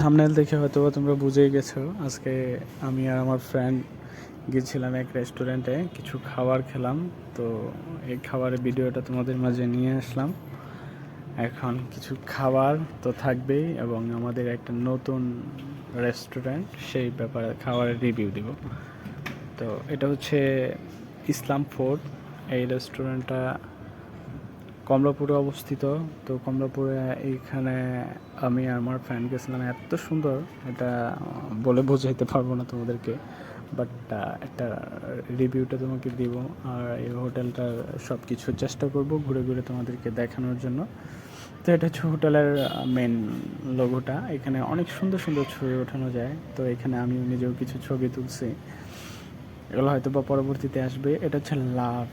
Thumbnail দেখে হয়তো বা তোমরা বুঝেই গেছো। আজকে আমি আর আমার ফ্রেন্ড গিয়েছিলাম এক রেস্টুরেন্টে কিছু খাবার খেলাম। তো এই খাবারের ভিডিওটা তোমাদের মাঝে নিয়ে আসলাম। এখন কিছু খাবার তো থাকবেই এবং আমাদের একটা নতুন রেস্টুরেন্ট সেই ব্যাপারে খাবারের রিভিউ দিব। তো এটা হচ্ছে ইসলাম ফুড এই রেস্টুরেন্টটা কমলাপুরে অবস্থিত। তো কমলাপুরে এইখানে আমি আমার ফ্রেন্ড গেছিলাম। এত সুন্দর। এটা বলে বোঝাইতে পারব না তোমাদেরকে। বাট একটা রিভিউটা তোমাকে দিব। আর এই হোটেলটার সব কিছু চেষ্টা করব ঘুরে ঘুরে তোমাদেরকে দেখানোর জন্য। তো এটা হচ্ছে হোটেলের মেন লোগোটা এখানে অনেক সুন্দর সুন্দর ছবি ওঠানো যায়। তো এখানে আমি নিজেও কিছু ছবি তুলছি। এগুলো হয়তো বা পরবর্তীতে আসবে। এটা হচ্ছে লাভ।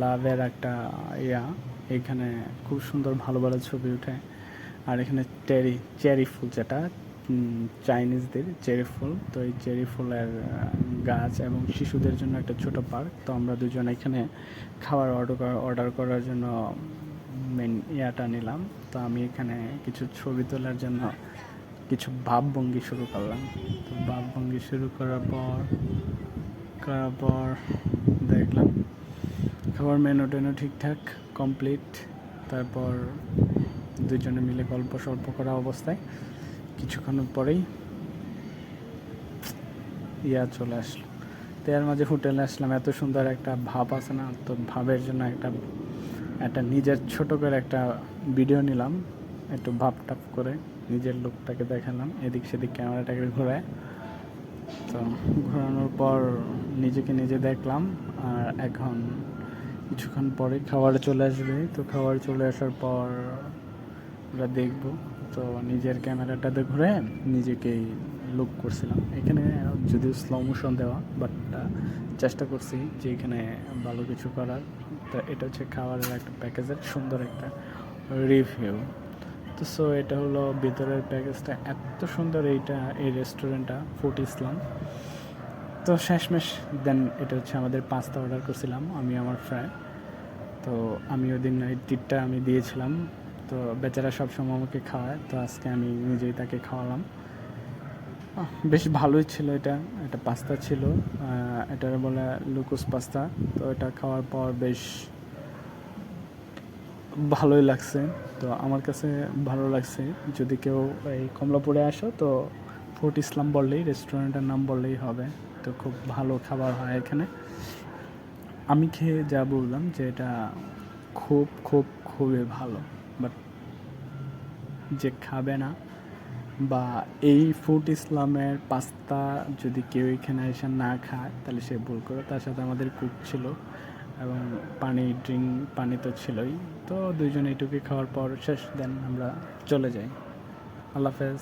লাভের একটা ইয়া। এখানে খুব সুন্দর ভালো ভালো ছবি ওঠে। আর এখানে চেরি চেরি ফুল যেটা চাইনিজদের চেরি ফুল। তো এই চেরি ফুলের গাছ এবং শিশুদের জন্য একটা ছোট পার্ক। তো আমরা দুজন এখানে খাবার অর্ডার অর্ডার করার জন্য মেন ইয়াটা নিলাম। তো আমি এখানে কিছু ছবি তোলার জন্য কিছু ভাবভঙ্গি শুরু করলাম। তো ভাবভঙ্গি শুরু করার পর করার পর দেখলাম খাবার মেনু টেনু ঠিকঠাক কমপ্লিট তারপর দুজনে মিলে গল্প সল্প করা অবস্থায় কিছুক্ষণ পরেই ইয়া চলে আসলো। তো এর মাঝে হোটেলে আসলাম, এত সুন্দর একটা ভাব আছে না, তো ভাবের জন্য একটা একটা নিজের ছোট করে একটা ভিডিও নিলাম, একটু ভাব টাপ করে নিজের লোকটাকে দেখালাম, এদিক সেদিক ক্যামেরাটাকে ঘোরায়। তো ঘোরানোর পর নিজেকে নিজে দেখলাম, আর এখন কিছুক্ষণ পরে খাবার চলে আসবে। তো খাবার চলে আসার পর আমরা দেখব। তো নিজের ক্যামেরাটাতে ঘুরে নিজেকেই লুক করছিলাম। এখানে যদিও স্লো মোশন দেওয়া বাট চেষ্টা করছি যে এখানে ভালো কিছু করার। তো এটা হচ্ছে খাবারের একটা প্যাকেজের সুন্দর একটা রিভিউ তো সো এটা হলো ভেতরের প্যাকেজটা এত সুন্দর এইটা, এই রেস্টুরেন্টটা ফুড ইসলাম। তো শেষমেশ দেন এটা হচ্ছে আমাদের পাস্তা অর্ডার করছিলাম, আমি আমার ফ্রেন্ড তো আমি ওই দিন এই টিপটা আমি দিয়েছিলাম। তো বেচারা সবসময় আমাকে খাওয়ায়, তো আজকে আমি নিজেই তাকে খাওয়ালাম। বেশ ভালোই ছিল এটা এটা পাস্তা ছিল। এটার বলে লুকোস পাস্তা তো এটা খাওয়ার পর বেশ ভালোই লাগছে। তো আমার কাছে ভালো লাগছে। যদি কেউ এই কমলাপুরে আসো, তো ফুড ইসলাম বললেই রেস্টুরেন্টের নাম বললেই হবে। তো খুব ভালো খাবার হয় এখানে। আমি খেয়ে যা বললাম যে এটা খুব খুব, খুবই ভালো। বাট যে খাবে না বা এই ফুড ইসলামের পাস্তা যদি কেউ এখানে এসে না খায়, তাহলে সে ভুল করে। তার সাথে আমাদের কুক ছিল এবং পানি ড্রিঙ্ক পানি তো ছিলই। তো দুইজন এইটুকু খাওয়ার পর শেষ, দেন আমরা চলে যাই। আল্লাহ হাফেজ।